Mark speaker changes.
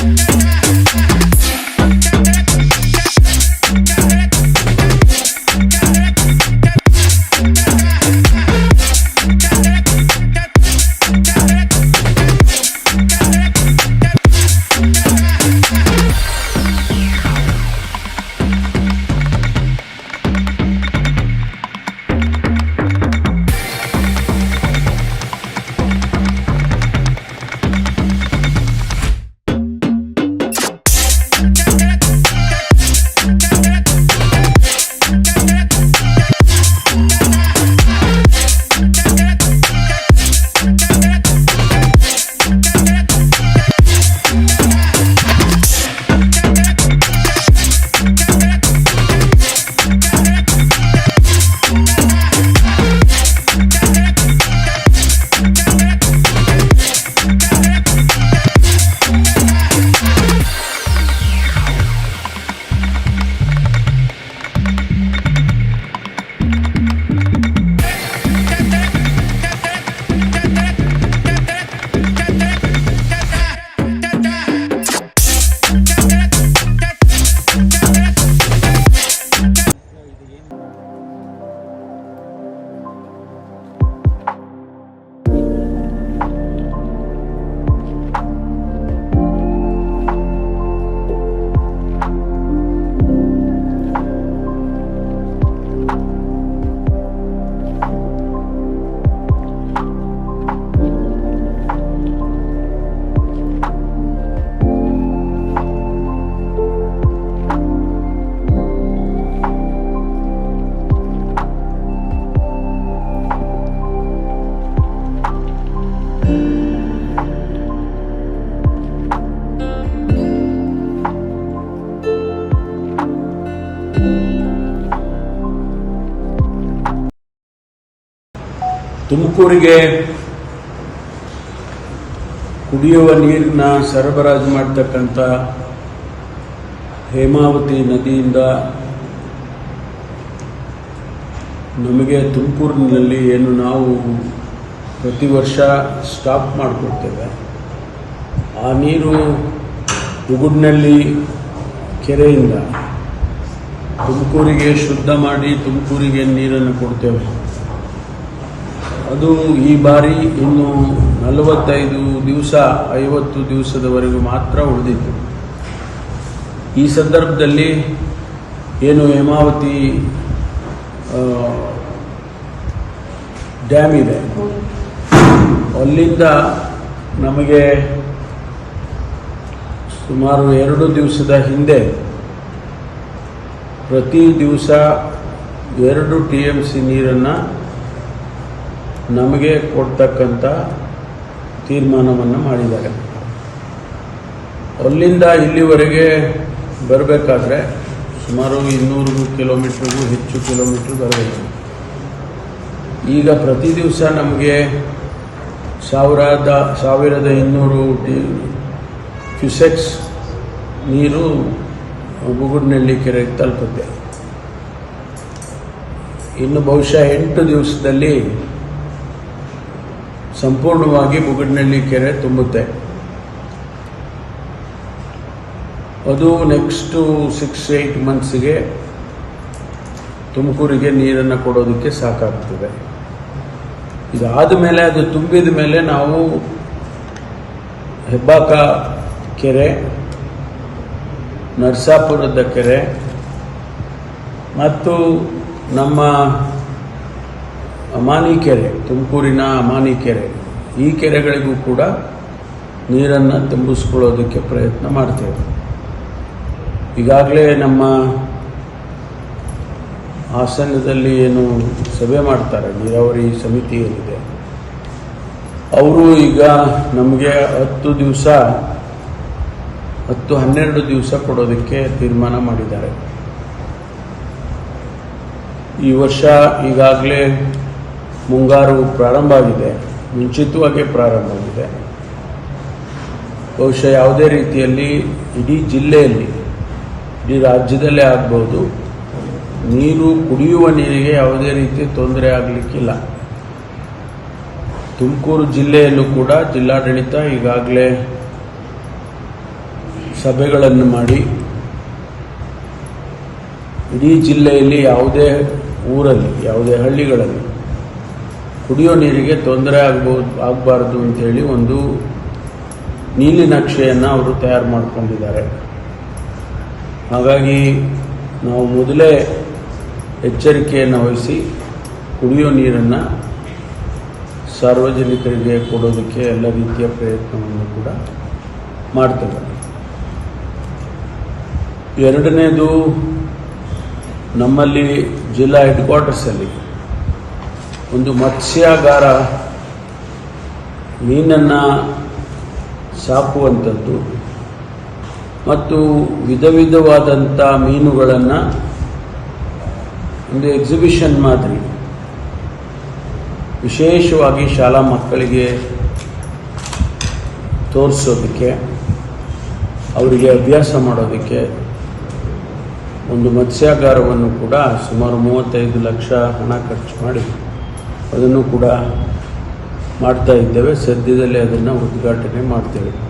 Speaker 1: Thank ತುಮಕೂರಿಗೆ ಕುಡಿಯುವ ನೀರನ್ನ ಸರಬರಾಜು ಮಾಡ್ತಕ್ಕಂಥ ಹೇಮಾವತಿ ನದಿಯಿಂದ ನಮಗೆ ತುಮಕೂರಿನಲ್ಲಿ ಏನು ನಾವು ಪ್ರತಿ ವರ್ಷ ಸ್ಟಾಪ್ ಮಾಡಿಕೊಡ್ತೇವೆ ಆ ನೀರು ಉಗುಡ್ನಲ್ಲಿ ಕೆರೆಯಿಂದ ತುಮಕೂರಿಗೆ ಶುದ್ಧ ಮಾಡಿ ತುಮಕೂರಿಗೆ ನೀರನ್ನು ಕೊಡ್ತೇವೆ. ಅದು ಈ ಬಾರಿ ಇನ್ನು ನಲವತ್ತೈದು ದಿವಸ, ಐವತ್ತು ದಿವಸದವರೆಗೂ ಮಾತ್ರ ಉಳಿದಿತ್ತು. ಈ ಸಂದರ್ಭದಲ್ಲಿ ಏನು ಹೇಮಾವತಿ ಡ್ಯಾಮ್ ಇದೆ. ಅಲ್ಲಿಂದ ನಮಗೆ ಸುಮಾರು ಎರಡು ದಿವಸದ ಹಿಂದೆ ಪ್ರತಿ ದಿವಸ ಎರಡು ಟಿ ಎಂ ಸಿ ನೀರನ್ನು ನಮಗೆ ಕೊಡ್ತಕ್ಕಂಥ ತೀರ್ಮಾನವನ್ನು ಮಾಡಿದ್ದಾರೆ. ಅಲ್ಲಿಂದ ಇಲ್ಲಿವರೆಗೆ ಬರಬೇಕಾದ್ರೆ ಸುಮಾರು ಇನ್ನೂರು ಕಿಲೋಮೀಟ್ರಿಗೂ ಹೆಚ್ಚು ಕಿಲೋಮೀಟ್ರ್ ಬರಬೇಕು. ಈಗ ಪ್ರತಿ ದಿವಸ ನಮಗೆ ಸಾವಿರದ ಸಾವಿರದ ಇನ್ನೂರು ಟಿ, ಕ್ಯುಸೆಕ್ಸ್ ನೀರು ಬುಗುಡ್ನಳ್ಳಿ ಕೆರೆಗೆ ತಲುಪುತ್ತೆ. ಇನ್ನು ಬಹುಶಃ ಎಂಟು ದಿವಸದಲ್ಲಿ ಸಂಪೂರ್ಣವಾಗಿ ಬುಗಡ್ನಳ್ಳಿ ಕೆರೆ ತುಂಬುತ್ತೆ. ಅದು ನೆಕ್ಸ್ಟು ಸಿಕ್ಸ್ ಏಯ್ಟ್ ಮಂತ್ಸಿಗೆ ತುಮಕೂರಿಗೆ ನೀರನ್ನು ಕೊಡೋದಕ್ಕೆ ಸಾಕಾಗ್ತದೆ. ಇದಾದ ಮೇಲೆ, ಅದು ತುಂಬಿದ ಮೇಲೆ ನಾವು ಹೆಬ್ಬಾಕ ಕೆರೆ, ನರಸಾಪುರದ ಕೆರೆ, ಮತ್ತು ನಮ್ಮ ಅಮಾನಿ ಕೆರೆ ತುಮಕೂರಿನ ಅಮಾನಿ ಕೆರೆ ಈ ಕೆರೆಗಳಿಗೂ ಕೂಡ ನೀರನ್ನು ತುಂಬಿಸ್ಕೊಳ್ಳೋದಕ್ಕೆ ಪ್ರಯತ್ನ ಮಾಡ್ತೇವೆ. ಈಗಾಗಲೇ ನಮ್ಮ ಹಾಸನದಲ್ಲಿ ಏನು ಸಭೆ ಮಾಡ್ತಾರೆ, ನೀರಾವರಿ ಸಮಿತಿ ಏನಿದೆ, ಅವರು ಈಗ ನಮಗೆ ಹತ್ತು ದಿವಸ, ಹತ್ತು ಹನ್ನೆರಡು ದಿವಸ ಕೊಡೋದಕ್ಕೆ ತೀರ್ಮಾನ ಮಾಡಿದ್ದಾರೆ. ಈ ವರ್ಷ ಈಗಾಗಲೇ ಮುಂಗಾರು ಪ್ರಾರಂಭ ಆಗಿದೆ ಮುಂಚಿತವಾಗಿ ಪ್ರಾರಂಭ ಆಗಿದೆ ಬಹುಶಃ ಯಾವುದೇ ರೀತಿಯಲ್ಲಿ ಇಡೀ ಜಿಲ್ಲೆಯಲ್ಲಿ, ಇಡೀ ರಾಜ್ಯದಲ್ಲೇ ಆಗ್ಬೋದು, ನೀರು ಕುಡಿಯುವ ನೀರಿಗೆ ಯಾವುದೇ ರೀತಿ ತೊಂದರೆ ಆಗಲಿಕ್ಕಿಲ್ಲ. ತುಮಕೂರು ಜಿಲ್ಲೆಯಲ್ಲೂ ಕೂಡ ಜಿಲ್ಲಾಡಳಿತ ಈಗಾಗಲೇ ಸಭೆಗಳನ್ನು ಮಾಡಿ, ಇಡೀ ಜಿಲ್ಲೆಯಲ್ಲಿ ಯಾವುದೇ ಊರಲ್ಲಿ, ಯಾವುದೇ ಹಳ್ಳಿಗಳಲ್ಲಿ ಕುಡಿಯೋ ನೀರಿಗೆ ತೊಂದರೆ ಆಗ್ಬೋದು ಆಗಬಾರ್ದು ಅಂಥೇಳಿ ಒಂದು ನೀಲಿ ನಕ್ಷೆಯನ್ನು ಅವರು ತಯಾರು ಮಾಡಿಕೊಂಡಿದ್ದಾರೆ. ಹಾಗಾಗಿ ನಾವು ಮೊದಲೇ ಎಚ್ಚರಿಕೆಯನ್ನು ವಹಿಸಿ ಕುಡಿಯೋ ನೀರನ್ನು ಸಾರ್ವಜನಿಕರಿಗೆ ಕೊಡೋದಕ್ಕೆ ಎಲ್ಲ ರೀತಿಯ ಪ್ರಯತ್ನವನ್ನು ಕೂಡ ಮಾಡ್ತೇವೆ ಎರಡನೇದು ನಮ್ಮಲ್ಲಿ ಜಿಲ್ಲಾ ಹೆಡ್ ಕ್ವಾರ್ಟರ್ಸಲ್ಲಿ ಒಂದು ಮತ್ಸ್ಯಾಗಾರ ಮೀನನ್ನು ಸಾಕುವಂಥದ್ದು ಮತ್ತು ವಿಧ ವಿಧವಾದಂಥ ಮೀನುಗಳನ್ನು ಒಂದು ಎಕ್ಸಿಬಿಷನ್ ಮಾದರಿ. ವಿಶೇಷವಾಗಿ ಶಾಲಾ ಮಕ್ಕಳಿಗೆ ತೋರಿಸೋದಕ್ಕೆ, ಅವರಿಗೆ ಅಭ್ಯಾಸ ಮಾಡೋದಕ್ಕೆ ಒಂದು ಮತ್ಸ್ಯಾಗಾರವನ್ನು ಕೂಡ ಸುಮಾರು ಮೂವತ್ತೈದು ಲಕ್ಷ ಹಣ ಖರ್ಚು ಮಾಡಿ ಅದನ್ನು ಕೂಡ ಮಾಡ್ತಾ ಇದ್ದೇವೆ. ಸದ್ಯದಲ್ಲೇ ಅದನ್ನು ಉದ್ಘಾಟನೆ ಮಾಡ್ತೇವೆ.